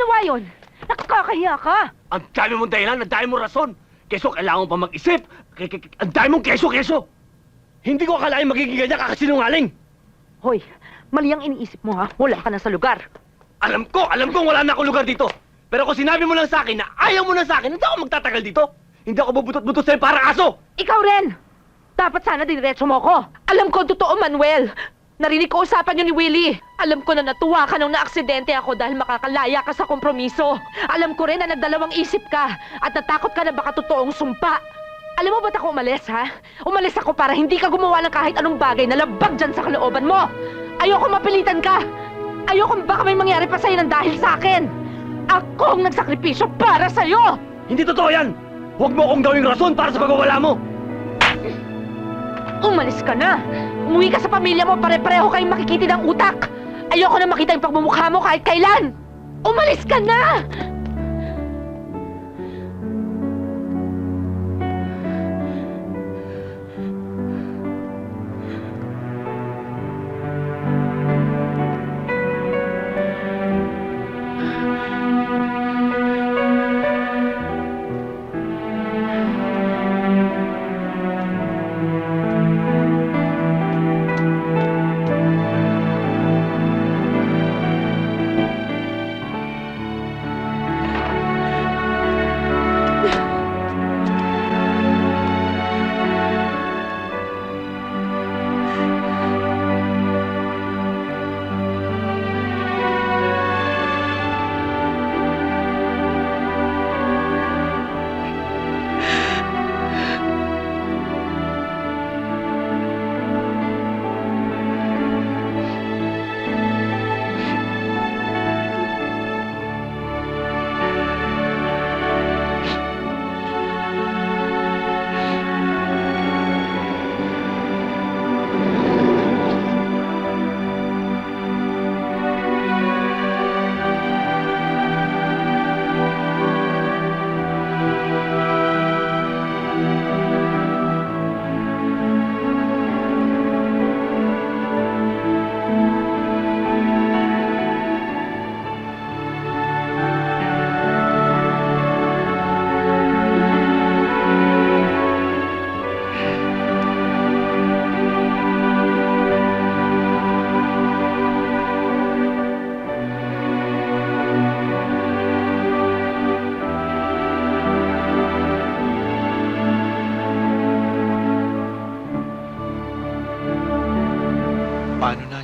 ginawa yon? Nakakahiya ka! Ang dami mong dahilan, ang dami mong rason. Keso, kailangan pa mag-isip. K- k- k- Ang dami mong keso, keso. Hindi ko akalain magiging ganyan kakasinungaling. Hoy, mali ang iniisip mo ha. Wala ka na sa lugar. Alam ko, alam ko wala na akong lugar dito. Pero kung sinabi mo lang sa akin na ayaw mo na sa akin, hindi ako magtatagal dito. Hindi ako bubutot-butot sa'yo para aso. Ikaw rin! Dapat sana diretso mo ko. Alam ko, totoo, Manuel. Narinig ko usapan niyo ni Willie. Alam ko na natuwa ka nung naaksidente ako dahil makakalaya ka sa kompromiso. Alam ko rin na nagdalawang isip ka at natakot ka na baka totoong sumpa. Alam mo ba't ako umalis, ha? Umalis ako para hindi ka gumawa ng kahit anong bagay na labag dyan sa kalooban mo. Ayoko mapilitan ka. Ayoko baka may mangyari pa sa'yo ng dahil sa akin. Ako ang nagsakripisyo para sa'yo! Hindi totoo yan. Huwag mo akong gawing rason para sa pagwawala mo. Umalis ka na! Umuwi ka sa pamilya mo, pare-pareho kayong makikiti ng utak! Ayoko na makita yung pagmumukha mo kahit kailan! Umalis ka na!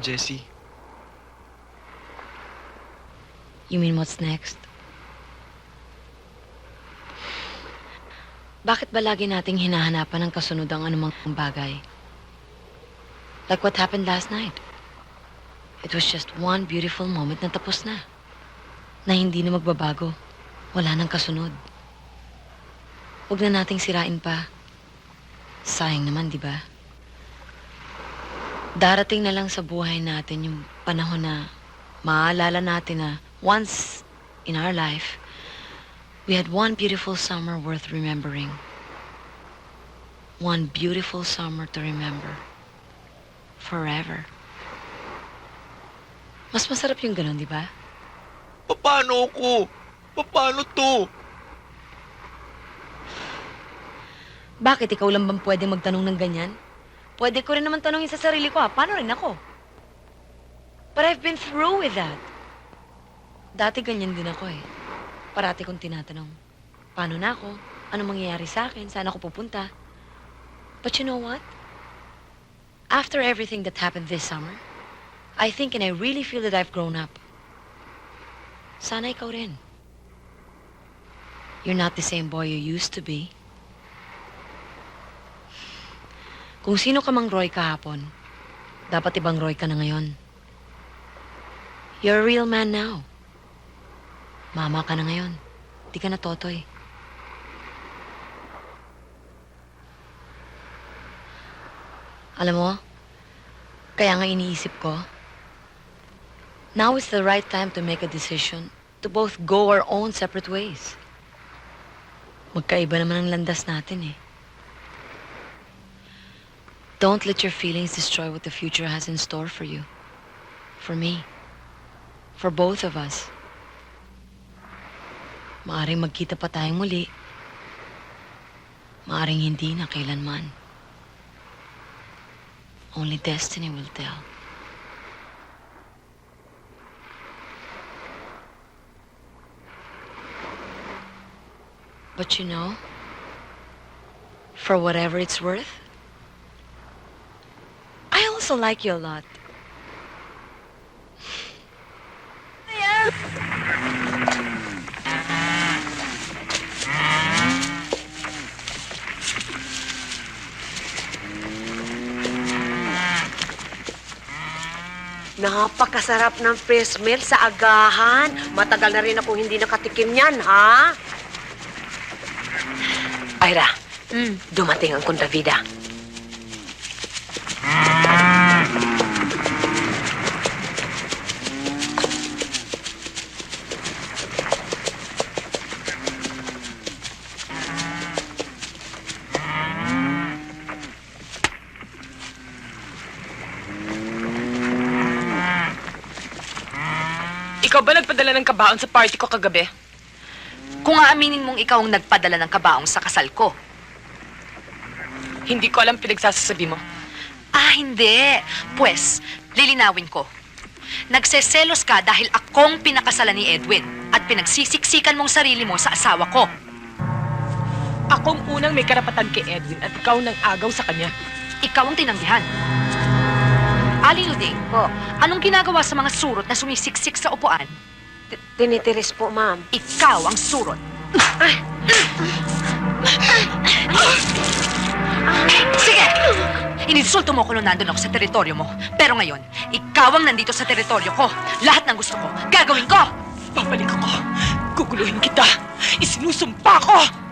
Jessie? You mean what's next? Bakit ba lagi nating hinahanapan ng kasunod ang anumang bagay? Like what happened last night. It was just one beautiful moment na tapos na. Na hindi na magbabago. Wala nang kasunod. Huwag na nating sirain pa. Sayang naman, di ba? Darating na lang sa buhay natin yung panahon na maaalala natin na once in our life, we had one beautiful summer worth remembering. One beautiful summer to remember. Forever. Mas masarap yung ganun, di ba? Paano ko? Paano to? Bakit ikaw lang bang pwede magtanong ng ganyan? Pwede ko rin naman tanongin sa sarili ko, ha? Paano rin ako? But I've been through with that. Dati ganyan din ako eh. Parati kong tinatanong, paano na ako? Ano mangyayari sa akin? Saan ako pupunta? But you know what? After everything that happened this summer, I think and I really feel that I've grown up. Sana ikaw rin. You're not the same boy you used to be. Kung sino ka mang Roy kahapon, dapat ibang Roy ka na ngayon. You're a real man now. Mama ka na ngayon. Di ka na totoy. Alam mo, kaya nga iniisip ko, now is the right time to make a decision to both go our own separate ways. Magkaiba naman ang landas natin eh. Don't let your feelings destroy what the future has in store for you. For me. For both of us. Maaring magkita pa tayong muli. Maaring hindi na kailanman. Only destiny will tell. But you know, for whatever it's worth, also like you a lot. Napakasarap ng fresh milk sa agahan. Matagal na rin ako hindi nakatikim yan, ha? Ira, dumating ang kontrabida. Ikaw ba nagpadala ng kabaon sa party ko kagabi? Kung aaminin mong ikaw ang nagpadala ng kabaong sa kasal ko. Hindi ko alam pinagsasasabi mo. Ah, hindi. Pwes, lilinawin ko. Nagseselos ka dahil akong pinakasalan ni Edwin at pinagsisiksikan mong sarili mo sa asawa ko. Akong unang may karapatan kay Edwin at ikaw nang agaw sa kanya. Ikaw ang tinanggihan. Aling Uding, Po, anong ginagawa sa mga surot na sumisiksik sa upuan? t- tinitiris po, ma'am. Ikaw ang surot. Sige! Ininsulto mo ko nung nandun ako sa teritoryo mo. Pero ngayon, ikaw ang nandito sa teritoryo ko. Lahat ng gusto ko, gagawin ko! Babalik ako. Guguluhin kita. Isinusumpa ko!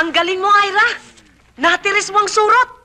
Ang galing mo, Ira! Natiris mo ang surot!